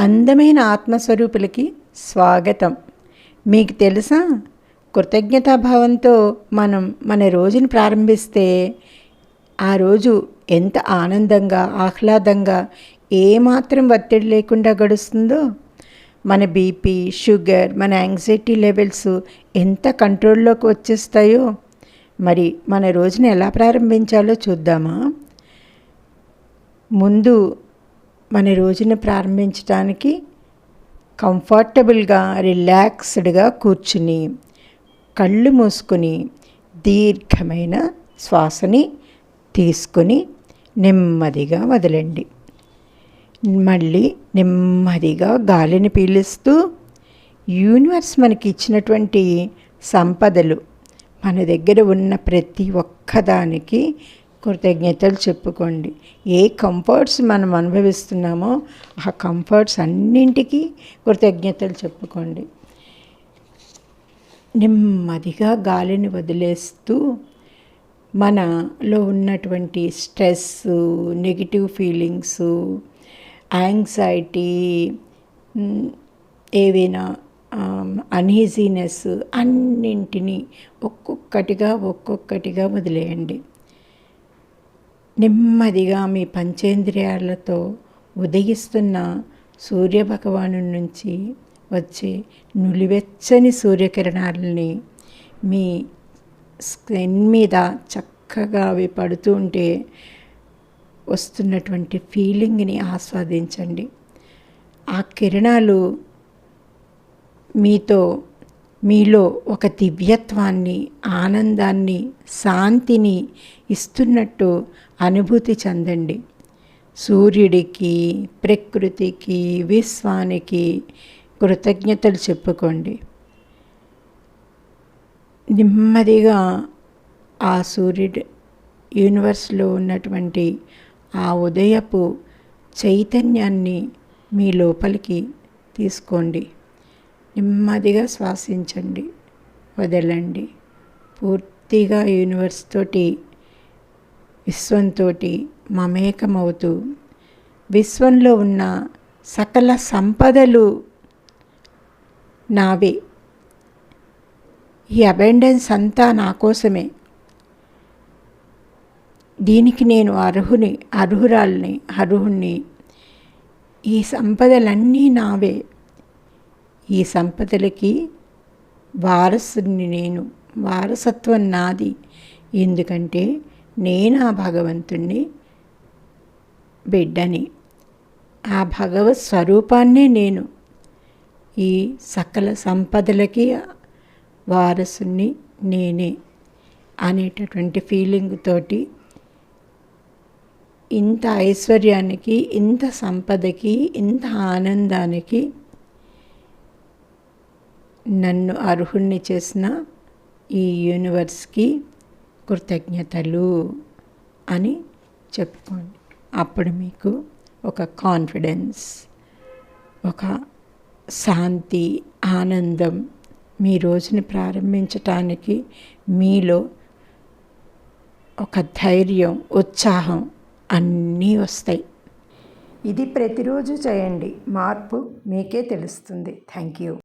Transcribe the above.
అందమైన ఆత్మస్వరూపులకి స్వాగతం. మీకు తెలుసా? కృతజ్ఞతాభావంతో మనం మన రోజుని ప్రారంభిస్తే ఆ రోజు ఎంత ఆనందంగా ఆహ్లాదంగా ఏమాత్రం ఒత్తిడి లేకుండా గడుస్తుందో. మన బీపీ షుగర్ మన యాంగ్జైటీ లెవెల్స్ ఎంత కంట్రోల్లోకి వచ్చేస్తాయో. మరి మన రోజుని ఎలా ప్రారంభించాలో చూద్దామా? ముందు మన రోజును ప్రారంభించడానికి కంఫర్టబుల్గా రిలాక్స్డ్గా కూర్చుని కళ్ళు మూసుకొని దీర్ఘమైన శ్వాసని తీసుకొని నెమ్మదిగా వదలండి. మళ్ళీ నెమ్మదిగా గాలిని పీలుస్తూ యూనివర్స్ మనకి ఇచ్చినటువంటి సంపదలు మన దగ్గర ఉన్న ప్రతి ఒక్కదానికి కృతజ్ఞతలు చెప్పుకోండి. ఏ కంఫర్ట్స్ మనం అనుభవిస్తున్నామో ఆ కంఫర్ట్స్ అన్నింటికీ కృతజ్ఞతలు చెప్పుకోండి. నెమ్మదిగా గాలిని వదిలేస్తూ మనలో ఉన్నటువంటి స్ట్రెస్ నెగిటివ్ ఫీలింగ్స్ యాంగ్జైటీ ఏవైనా అన్ఈజీనెస్ అన్నింటినీ ఒక్కొక్కటిగా ఒక్కొక్కటిగా వదిలేయండి. నెమ్మదిగా మీ పంచేంద్రియాలతో ఉదయిస్తున్న సూర్యభగవాను నుంచి వచ్చే నులివెచ్చని సూర్యకిరణాలని మీ స్కిన్ మీద చక్కగా అవి పడుతూ ఉంటే వస్తున్నటువంటి ఫీలింగ్ని ఆస్వాదించండి. ఆ కిరణాలు మీతో మీలో ఒక దివ్యత్వాన్ని ఆనందాన్ని శాంతిని ఇస్తున్నట్టు అనుభూతి చెందండి. సూర్యుడికి ప్రకృతికి విశ్వానికి కృతజ్ఞతలు చెప్పుకోండి. నెమ్మదిగా ఆ సూర్యుడు యూనివర్స్లో ఉన్నటువంటి ఆ ఉదయపు చైతన్యాన్ని మీ లోపలికి తీసుకోండి. నెమ్మదిగా శ్వాసించండి వదలండి. పూర్తిగా యూనివర్స్ తోటి విశ్వంతో మమేకమవుతూ విశ్వంలో ఉన్న సకల సంపదలు నావే. ఈ అబెండెన్స్ అంతా నా కోసమే. దీనికి నేను అర్హుని అర్హురాల్ని అర్హుణ్ణి. ఈ సంపదలన్నీ నావే. ఈ సంపదలకి వారసుని నేను వారసత్వం నాది. ఎందుకంటే నేను ఆ భగవంతుణ్ణి బిడ్డని. ఆ భగవత్ స్వరూపాన్నే నేను. ఈ సకల సంపదలకి వారసుని నేనే అనేటటువంటి ఫీలింగ్ తోటి ఇంత ఐశ్వర్యానికి ఇంత సంపదకి ఇంత ఆనందానికి నన్ను అర్హుణ్ణి చేసిన ఈ యూనివర్స్కి కృతజ్ఞతలు అని చెప్పుకోండి. అప్పుడు మీకు ఒక కాన్ఫిడెన్స్ ఒక శాంతి ఆనందం మీ రోజుని ప్రారంభించటానికి మీలో ఒక ధైర్యం ఉత్సాహం అన్నీ వస్తాయి. ఇది ప్రతిరోజు చేయండి. మార్పు మీకే తెలుస్తుంది. Thank you.